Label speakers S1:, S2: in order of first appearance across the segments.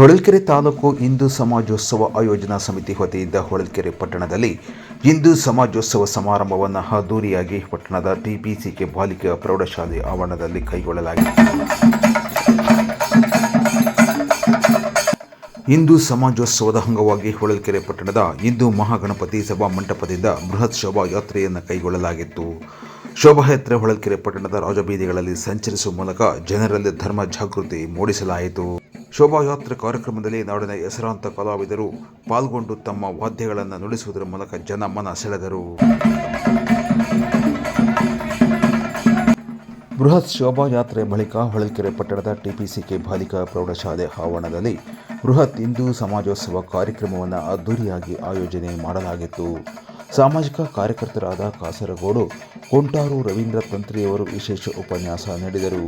S1: ಹೊಳಲ್ಕೆರೆ ತಾಲೂಕು ಹಿಂದೂ ಸಮಾಜೋತ್ಸವ ಆಯೋಜನಾ ಸಮಿತಿ ವತಿಯಿಂದ ಹೊಳಲ್ಕೆರೆ ಪಟ್ಟಣದಲ್ಲಿ ಹಿಂದೂ ಸಮಾಜೋತ್ಸವ ಸಮಾರಂಭವನ್ನು ಅದ್ದೂರಿಯಾಗಿ ಪಟ್ಟಣದ ಟಿಪಿಸಿಕೆ ಬಾಲಿಕಾ ಪ್ರೌಢಶಾಲೆ ಆವರಣದಲ್ಲಿ ಕೈಗೊಳ್ಳಲಾಗಿದೆ. ಹಿಂದೂ ಸಮಾಜೋತ್ಸವದ ಅಂಗವಾಗಿ ಹೊಳಲ್ಕೆರೆ ಪಟ್ಟಣದ ಹಿಂದೂ ಮಹಾಗಣಪತಿ ಸಭಾ ಮಂಟಪದಿಂದ ಬೃಹತ್ ಶೋಭಾಯಾತ್ರೆಯನ್ನು ಕೈಗೊಳ್ಳಲಾಗಿತ್ತು. ಶೋಭಾಯಾತ್ರೆ ಹೊಳಲ್ಕೆರೆ ಪಟ್ಟಣದ ರಾಜಬೀದಿಗಳಲ್ಲಿ ಸಂಚರಿಸುವ ಮೂಲಕ ಜನರಲ್ಲಿ ಧರ್ಮ ಜಾಗೃತಿ ಮೂಡಿಸಲಾಯಿತು. ಶೋಭಾಯಾತ್ರೆ ಕಾರ್ಯಕ್ರಮದಲ್ಲಿ ನಾಡಿನ ಹೆಸರಾಂತ ಕಲಾವಿದರು ಪಾಲ್ಗೊಂಡು ತಮ್ಮ ವಾದ್ಯಗಳನ್ನು ನುಡಿಸುವುದರ ಮೂಲಕ ಜನ ಮನ ಸೆಳೆದರು. ಬೃಹತ್ ಶೋಭಾಯಾತ್ರೆ ಬಳಿಕ ಹೊಳಲ್ಕೆರೆ ಪಟ್ಟಣದ ಟಿಪಿಸಿಕೆ ಬಾಲಿಕಾ ಪ್ರೌಢಶಾಲೆ ಆವರಣದಲ್ಲಿ ಬೃಹತ್ ಹಿಂದೂ ಸಮಾಜೋತ್ಸವ ಕಾರ್ಯಕ್ರಮವನ್ನು ಅದ್ದೂರಿಯಾಗಿ ಆಯೋಜನೆ ಮಾಡಲಾಗಿತ್ತು. ಸಾಮಾಜಿಕ ಕಾರ್ಯಕರ್ತರಾದ ಕಾಸರಗೋಡು, ಕೊಂಟಾರು ರವೀಂದ್ರ ತಂತ್ರಿಯವರು ವಿಶೇಷ ಉಪನ್ಯಾಸ ನೀಡಿದರು.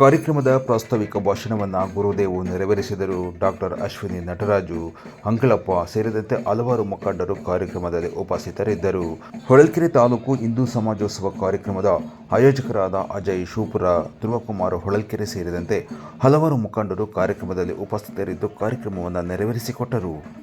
S1: ಕಾರ್ಯಕ್ರಮದ ಪ್ರಾಸ್ತಾವಿಕ ಭಾಷಣವನ್ನು ಗುರುದೇವು ನೆರವೇರಿಸಿದರು. ಡಾಕ್ಟರ್ ಅಶ್ವಿನಿ ನಟರಾಜು ಅಂಕಲಪ್ಪ ಸೇರಿದಂತೆ ಹಲವಾರು ಮುಖಂಡರು ಕಾರ್ಯಕ್ರಮದಲ್ಲಿ ಉಪಸ್ಥಿತರಿದ್ದರು. ಹೊಳಲ್ಕೆರೆ ತಾಲೂಕು ಹಿಂದೂ ಸಮಾಜೋತ್ಸವ ಕಾರ್ಯಕ್ರಮದ ಆಯೋಜಕರಾದ ಅಜಯ್ ಶೂಪುರ, ಧ್ರುವಕುಮಾರ್ ಹೊಳಲ್ಕೆರೆ ಸೇರಿದಂತೆ ಹಲವಾರು ಮುಖಂಡರು ಕಾರ್ಯಕ್ರಮದಲ್ಲಿ ಉಪಸ್ಥಿತರಿದ್ದು ಕಾರ್ಯಕ್ರಮವನ್ನು ನೆರವೇರಿಸಿಕೊಟ್ಟರು.